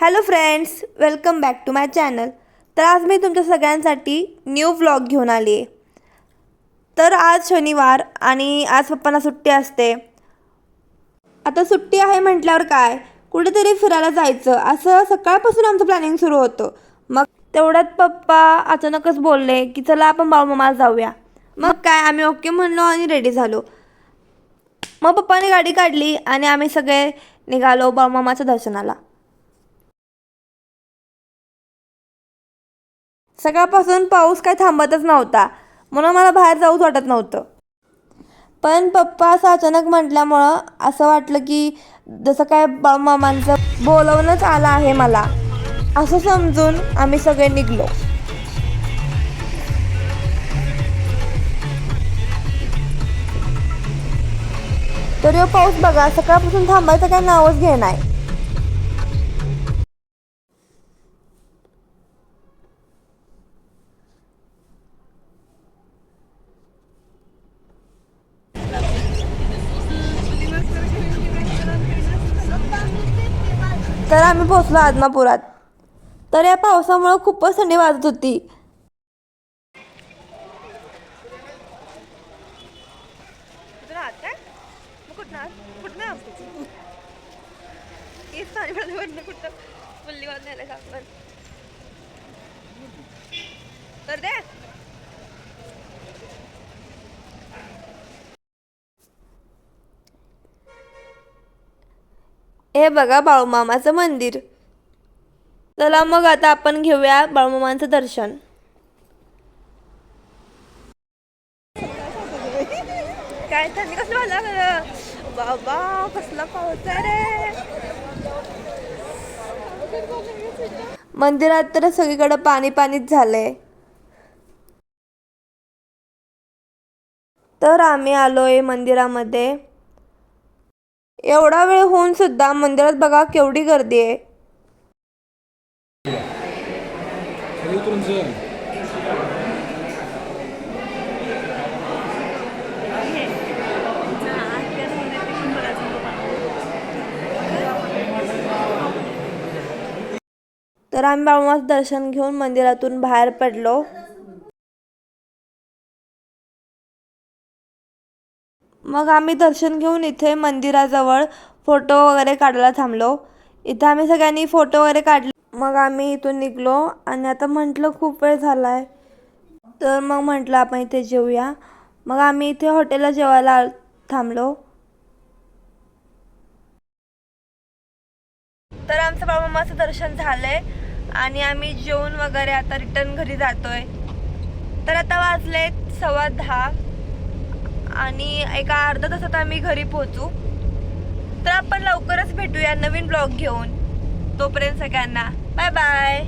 Hello friends welcome back to my channel. तर आज मी तुमच्या सगळ्यांसाठी न्यू व्लॉग घेऊन आली आहे. तर आज शनिवार आणि आज पप्पांना सुट्टी असते. आता सुट्टी आहे म्हटल्यावर काय? कुठेतरी फिरायला जायचं. असं सकाळपासून आमचं प्लॅनिंग सुरू होतं. मग तेवढ्यात पप्पा अचानकच बोलले की चला आपण बाळूमामाला जाऊया. मग काय आम्ही ओके म्हणलो आणि रेडी झालो. मग पप्पाने गाडी काढली आणि आम्ही सगळे निघालो बाळूमामाच्या दर्शनाला. सकाळपासून पाऊस काय थांबतच नव्हता. म्हणून मला बाहेर जाऊच वाटत नव्हतं. पण पप्पा असं अचानक म्हटल्यामुळं असं वाटलं की जसं काय मामांचं बोलवणंच आलं आहे मला. असं समजून आम्ही सगळे निघलो. तर ह्यो पाऊस बघा सकाळपासून थांबायचं काय नावच घे तर आम्ही पोहोचलो आदमापुरात. तर या पावसामुळं खूपच थंडी वाजत होती तर दे हे बघा बाळूमामाचं मंदिर. चला मग आता आपण घेऊया बाळूमामांचं दर्शन. काय थंडी कसलं बाबा कसला पाऊस रे. मंदिरात तर सगळीकडे पाणी पाणीच झालंय. तर आम्ही आलोय मंदिरामध्ये. एवढा वेळ होऊन सुद्धा मंदिरात बघा केवढी गर्दी आहे. तर आम्ही बाळूमाचं दर्शन घेऊन मंदिरातून बाहेर पडलो. मग आम्ही दर्शन घेऊन इथे मंदिराजवळ फोटो वगैरे काढायला थांबलो. इथं आम्ही सगळ्यांनी फोटो वगैरे काढले. मग आम्ही इथून निघलो आणि आता म्हटलं खूप वेळ झाला आहे तर मग म्हटलं आपण इथे जेवूया मग आम्ही इथे हॉटेलला जेवायला थांबलो. तर आमचं बाळूमामाचं दर्शन झालंय आणि आम्ही जेवून वगैरे आता रिटर्न घरी जातोय. तर आता वाजलेत सव्वा दहा. आणि एका अर्धा तासात आम्ही घरी पोहोचू. तर आपण लवकरच भेटूया नवीन ब्लॉग घेऊन. तोपर्यंत सगळ्यांना बाय बाय.